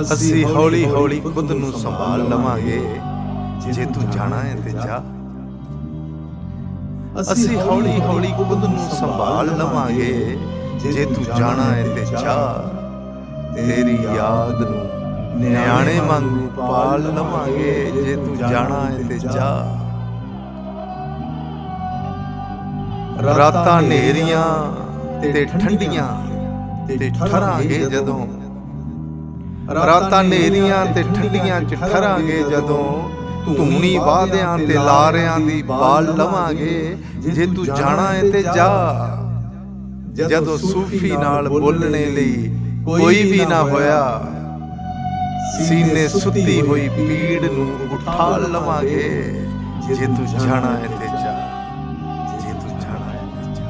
ਅਸੀਂ ਹੌਲੀ ਹੌਲੀ ਖੁਦ ਨੂੰ ਸੰਭਾਲ ਲਵਾਂਗੇ। ਜੇ ਤੂੰ ਜਾਣਾ ਹੈ ਤੇ ਜਾ। ਅਸੀਂ ਹੌਲੀ ਹੌਲੀ ਖੁਦ ਨੂੰ ਸੰਭਾਲ ਲਵਾਂਗੇ। ਜੇ ਤੂੰ ਜਾਣਾ ਹੈ ਤੇ ਜਾ। ਤੇਰੀ ਯਾਦ ਨੂੰ ਨਿਆਣੇ ਵਾਂਗੂ ਪਾਲ ਲਵਾਂਗੇ। ਜੇ ਤੂੰ ਜਾਣਾ ਹੈ ਤੇ ਜਾ। ਰਾਤਾਂ ਨੇਰੀਆਂ ਤੇ ਠੰਡੀਆਂ ਤੇ ਠਰਾਂਗੇ ਜਦੋਂ। ਰਾਤਾਂ ਨੇਰੀਆਂ ਤੇ ਠੰਡੀਆਂ ਚ ਠਰਾਂਗੇ ਜਦੋਂ ਧੂਣੀ ਵਾਦਿਆਂ ਤੇ ਲਾਰਿਆਂ ਦੀ ਬਾਲ ਲਵਾਂਗੇ, ਜੇ ਤੂੰ ਜਾਣਾ ਏ ਤੇ ਜਾ। ਜਦੋਂ ਸੂਫੀ ਨਾਲ ਬੋਲਣੇ ਲਈ ਕੋਈ ਵੀ ਨਾ ਹੋਇਆ, ਸੀਨੇ ਸੁੱਤੀ ਹੋਈ ਪੀੜ ਨੂੰ ਉਠਾ ਲਵਾਂਗੇ, ਜੇ ਤੂੰ ਜਾਣਾ ਏ ਤੇ ਜਾ। ਜੇ ਤੂੰ ਜਾਣਾ ਏ ਤੇ ਜਾ।